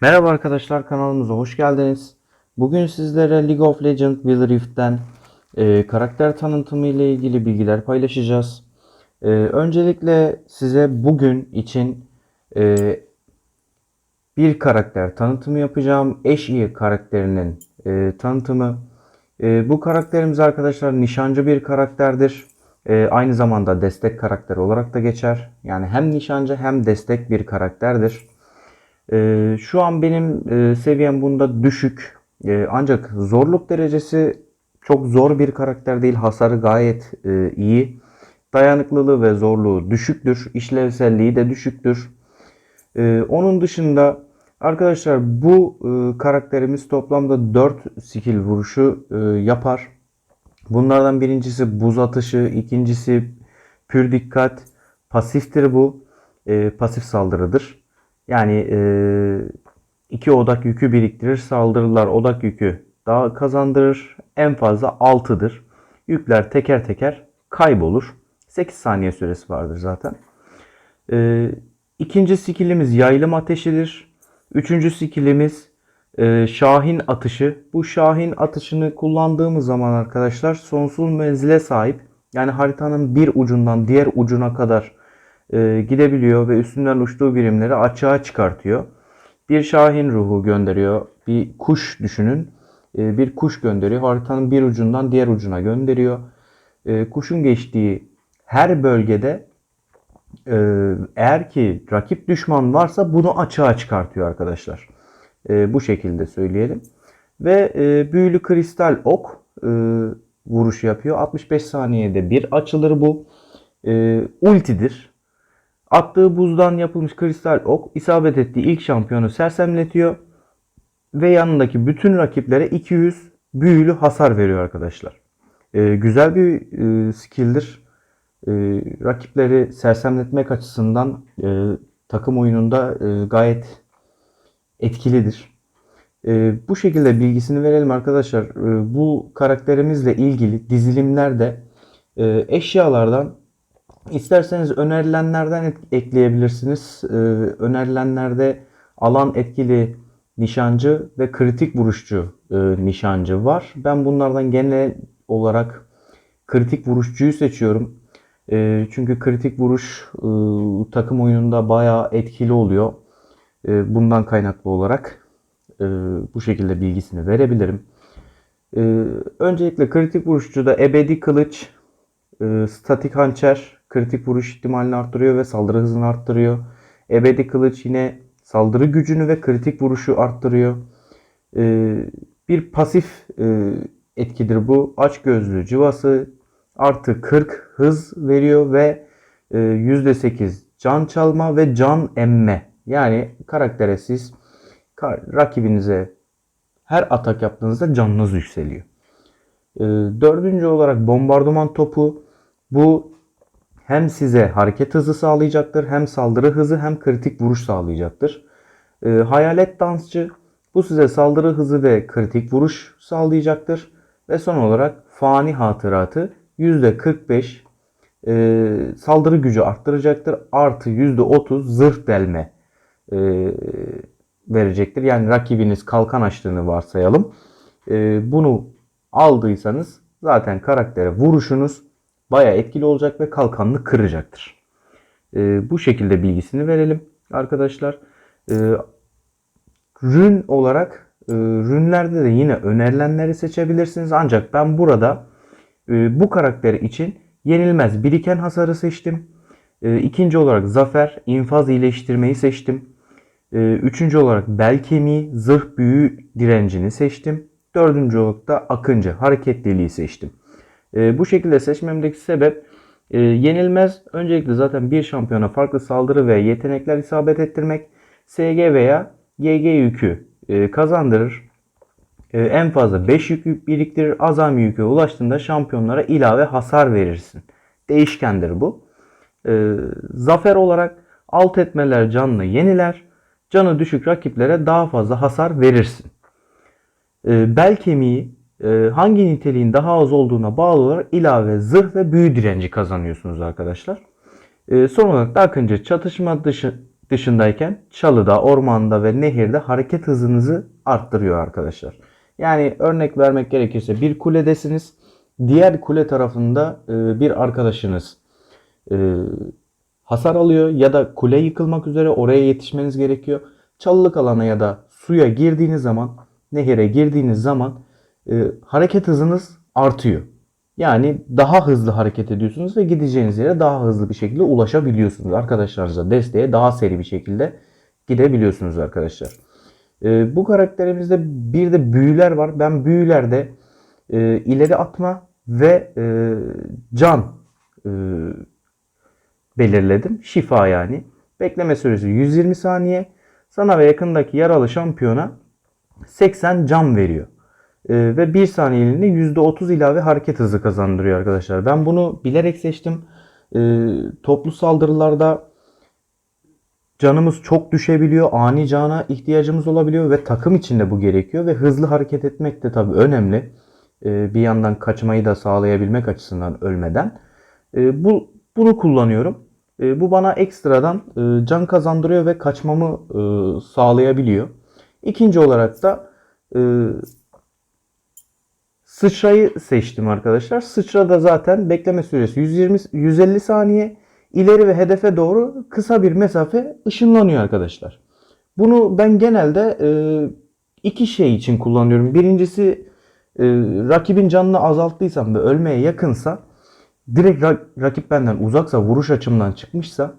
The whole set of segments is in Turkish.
Merhaba arkadaşlar kanalımıza hoş geldiniz. Bugün sizlere League of Legends Wild Rift'ten e, karakter tanıtımı ile ilgili bilgiler paylaşacağız. E, öncelikle size bugün için e, bir karakter tanıtımı yapacağım. Eşiği karakterinin e, tanıtımı. E, bu karakterimiz arkadaşlar nişancı bir karakterdir. E, aynı zamanda destek karakteri olarak da geçer. Yani hem nişancı hem destek bir karakterdir. Ee, şu an benim e, seviyem bunda düşük. Ee, ancak zorluk derecesi çok zor bir karakter değil. Hasarı gayet e, iyi. Dayanıklılığı ve zorluğu düşüktür. İşlevselliği de düşüktür. Ee, onun dışında arkadaşlar bu e, karakterimiz toplamda 4 skill vuruşu e, yapar. Bunlardan birincisi buz atışı, ikincisi pür dikkat, pasiftir bu. E, pasif saldırıdır. Yani e, iki odak yükü biriktirir. Saldırılar odak yükü daha kazandırır. En fazla 6'dır. Yükler teker teker kaybolur. 8 saniye süresi vardır zaten. E, ikinci skillimiz yaylım ateşidir. Üçüncü skillimiz e, Şahin atışı. Bu Şahin atışını kullandığımız zaman arkadaşlar sonsuz menzile sahip. Yani haritanın bir ucundan diğer ucuna kadar e, gidebiliyor ve üstünden uçtuğu birimleri açığa çıkartıyor. Bir şahin ruhu gönderiyor. Bir kuş düşünün. E, bir kuş gönderiyor. Haritanın bir ucundan diğer ucuna gönderiyor. E, kuşun geçtiği her bölgede e, eğer ki rakip düşman varsa bunu açığa çıkartıyor arkadaşlar. E, bu şekilde söyleyelim. Ve e, büyülü kristal ok e, vuruş yapıyor. 65 saniyede bir açılır bu. E, ultidir. Attığı buzdan yapılmış kristal ok isabet ettiği ilk şampiyonu sersemletiyor ve yanındaki bütün rakiplere 200 büyülü hasar veriyor arkadaşlar. Ee, güzel bir e, skill'dir. E, rakipleri sersemletmek açısından e, takım oyununda e, gayet etkilidir. E, bu şekilde bilgisini verelim arkadaşlar. E, bu karakterimizle ilgili dizilimlerde e, eşyalardan İsterseniz önerilenlerden ekleyebilirsiniz. Ee, önerilenlerde alan etkili nişancı ve kritik vuruşçu e, nişancı var. Ben bunlardan genel olarak kritik vuruşçuyu seçiyorum. E, çünkü kritik vuruş e, takım oyununda bayağı etkili oluyor. E, bundan kaynaklı olarak e, bu şekilde bilgisini verebilirim. E, öncelikle kritik vuruşçuda ebedi kılıç, e, statik hançer kritik vuruş ihtimalini arttırıyor ve saldırı hızını arttırıyor. Ebedi kılıç yine saldırı gücünü ve kritik vuruşu arttırıyor. E, bir pasif e, etkidir bu. Aç gözlü cıvası artı 40 hız veriyor ve e, %8 can çalma ve can emme. Yani karaktere siz rakibinize her atak yaptığınızda canınız yükseliyor. E, dördüncü olarak bombardıman topu. Bu hem size hareket hızı sağlayacaktır, hem saldırı hızı hem kritik vuruş sağlayacaktır. E, hayalet dansçı bu size saldırı hızı ve kritik vuruş sağlayacaktır. Ve son olarak fani hatıratı %45 e, saldırı gücü arttıracaktır. Artı %30 zırh delme e, verecektir. Yani rakibiniz kalkan açtığını varsayalım. E, bunu aldıysanız zaten karaktere vuruşunuz bayağı etkili olacak ve kalkanını kıracaktır. E, bu şekilde bilgisini verelim arkadaşlar. E, rün olarak e, rünlerde de yine önerilenleri seçebilirsiniz. Ancak ben burada e, bu karakter için yenilmez biriken hasarı seçtim. E, ikinci olarak zafer, infaz iyileştirmeyi seçtim. E, üçüncü olarak bel kemiği, zırh büyü direncini seçtim. Dördüncü olarak da akıncı, hareketliliği seçtim. E, bu şekilde seçmemdeki sebep e, yenilmez. Öncelikle zaten bir şampiyona farklı saldırı ve yetenekler isabet ettirmek. SG veya GG yükü e, kazandırır. E, en fazla 5 yük biriktirir. Azami yükü ulaştığında şampiyonlara ilave hasar verirsin. Değişkendir bu. E, zafer olarak alt etmeler canını yeniler. Canı düşük rakiplere daha fazla hasar verirsin. E, bel kemiği hangi niteliğin daha az olduğuna bağlı olarak ilave zırh ve büyü direnci kazanıyorsunuz arkadaşlar. E, son olarak da Akıncı çatışma dışı dışındayken çalıda, ormanda ve nehirde hareket hızınızı arttırıyor arkadaşlar. Yani örnek vermek gerekirse bir kuledesiniz. Diğer kule tarafında e, bir arkadaşınız e, hasar alıyor ya da kule yıkılmak üzere oraya yetişmeniz gerekiyor. Çalılık alana ya da suya girdiğiniz zaman, nehire girdiğiniz zaman e, hareket hızınız artıyor. Yani daha hızlı hareket ediyorsunuz ve gideceğiniz yere daha hızlı bir şekilde ulaşabiliyorsunuz. Arkadaşlarınıza desteğe daha seri bir şekilde gidebiliyorsunuz arkadaşlar. E, bu karakterimizde bir de büyüler var. Ben büyülerde e, ileri atma ve e, can e, belirledim. Şifa yani. Bekleme süresi 120 saniye. Sana ve yakındaki yaralı şampiyona 80 can veriyor. Ee, ve 1 saniyeliğinde %30 ilave hareket hızı kazandırıyor arkadaşlar. Ben bunu bilerek seçtim. Ee, toplu saldırılarda canımız çok düşebiliyor. Ani cana ihtiyacımız olabiliyor ve takım içinde bu gerekiyor ve hızlı hareket etmek de tabii önemli. Ee, bir yandan kaçmayı da sağlayabilmek açısından ölmeden. Ee, bu bunu kullanıyorum. Ee, bu bana ekstradan e, can kazandırıyor ve kaçmamı e, sağlayabiliyor. İkinci olarak da e, sıçrayı seçtim arkadaşlar. Sıçra da zaten bekleme süresi 120 150 saniye ileri ve hedefe doğru kısa bir mesafe ışınlanıyor arkadaşlar. Bunu ben genelde e, iki şey için kullanıyorum. Birincisi e, rakibin canını azalttıysam ve ölmeye yakınsa direkt ra- rakip benden uzaksa vuruş açımdan çıkmışsa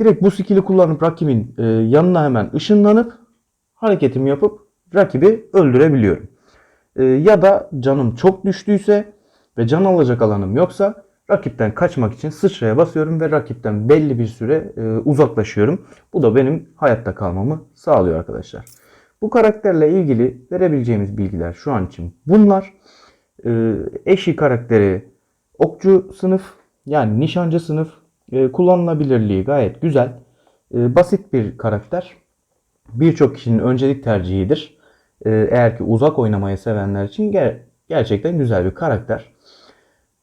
direkt bu skill'i kullanıp rakibin e, yanına hemen ışınlanıp hareketimi yapıp rakibi öldürebiliyorum. E, ya da canım çok düştüyse ve can alacak alanım yoksa rakipten kaçmak için sıçraya basıyorum ve rakipten belli bir süre e, uzaklaşıyorum. Bu da benim hayatta kalmamı sağlıyor arkadaşlar. Bu karakterle ilgili verebileceğimiz bilgiler şu an için bunlar. E, eşi karakteri okçu sınıf yani nişancı sınıf e, kullanılabilirliği gayet güzel. E, basit bir karakter. Birçok kişinin öncelik tercihidir. E, eğer ki uzak oynamayı sevenler için ger- gerçekten güzel bir karakter.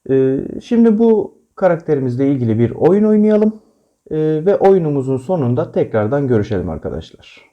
E, şimdi bu karakterimizle ilgili bir oyun oynayalım. E, ve oyunumuzun sonunda tekrardan görüşelim arkadaşlar.